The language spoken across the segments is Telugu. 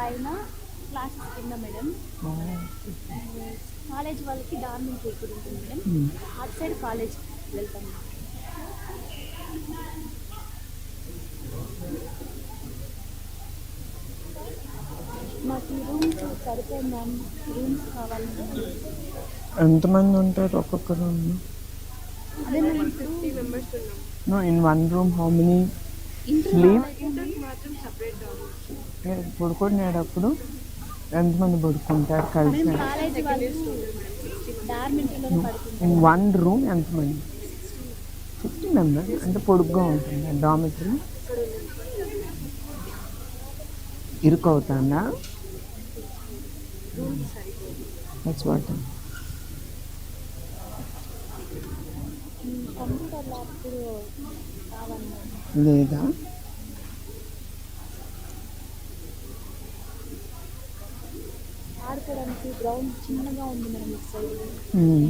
పైన క్లాసెస్ కింద మేడం. కాలేజ్ వాళ్ళకి డార్మెంటరీ ఇక్కడ ఉంటుంది మేడం. అటు సైడ్ కాలేజ్ వెళ్తాం. మాకు ఈ రూమ్స్ సరిపోయి మ్యామ్. రూమ్స్ కావాలి. ఎంతమంది ఉంటారు ఒక్కొక్క రూమ్? అదే మేము ఫిఫ్టీ మెంబర్స్ ఉన్నాం. No in one room how many పడుకునేటప్పుడు ఎంతమంది పడుకుంటారు కలిసి? వన్ రూమ్ ఎంతమంది? ఫిఫ్టీ మెంబర్స్ అంటే పొడుగ్గా ఉంటుంది. డామిటరీ ఇరుకు అవుతుందా దట్స్ వాట్ కంప్యూటర్ ల్యాబ్ కావాలి మ్యామ్ లేదా? ఆడుకోవడానికి గ్రౌండ్ చిన్నగా ఉంది మేడం ఇటు సైడ్ మ్మ్.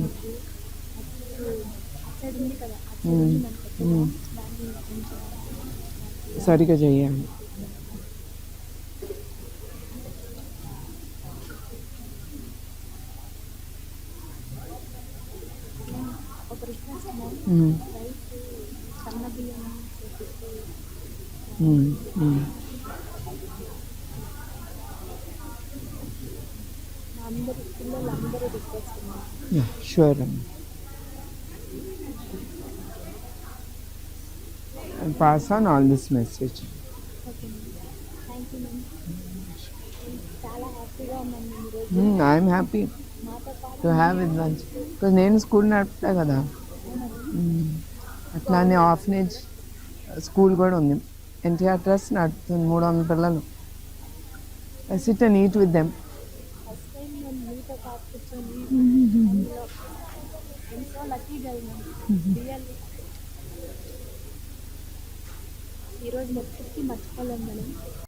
అటు సైడ్ ఉంది కదా అటు సైడ్ మ్మ్. ఉంది మనకి మ్మ్. దాన్ని కొంచెం సరిగా చేయాలి ఒక రిక్వెస్ట్ సన్న బియ్యం చేపిస్తే. ఉన్నాను మేము ఈరోజు Mm, I'm happy మాతో పాటు to have it lunch. Because నేను స్కూల్ నడుపుతా కదా. Mm. అట్లానే ఆఫనేజ్ స్కూల్ కూడా ఉంది. ఎన్టీఆర్ ట్రస్ట్ నడుపుతుంది మూడు వందల పిల్లలు. I sit and eat with them first time నేను మీతో పాటు కూర్చొని అందులో ఎంతో లక్కీ రియల్లీ ఈరోజు మొత్తం మర్చిపోలేము మనం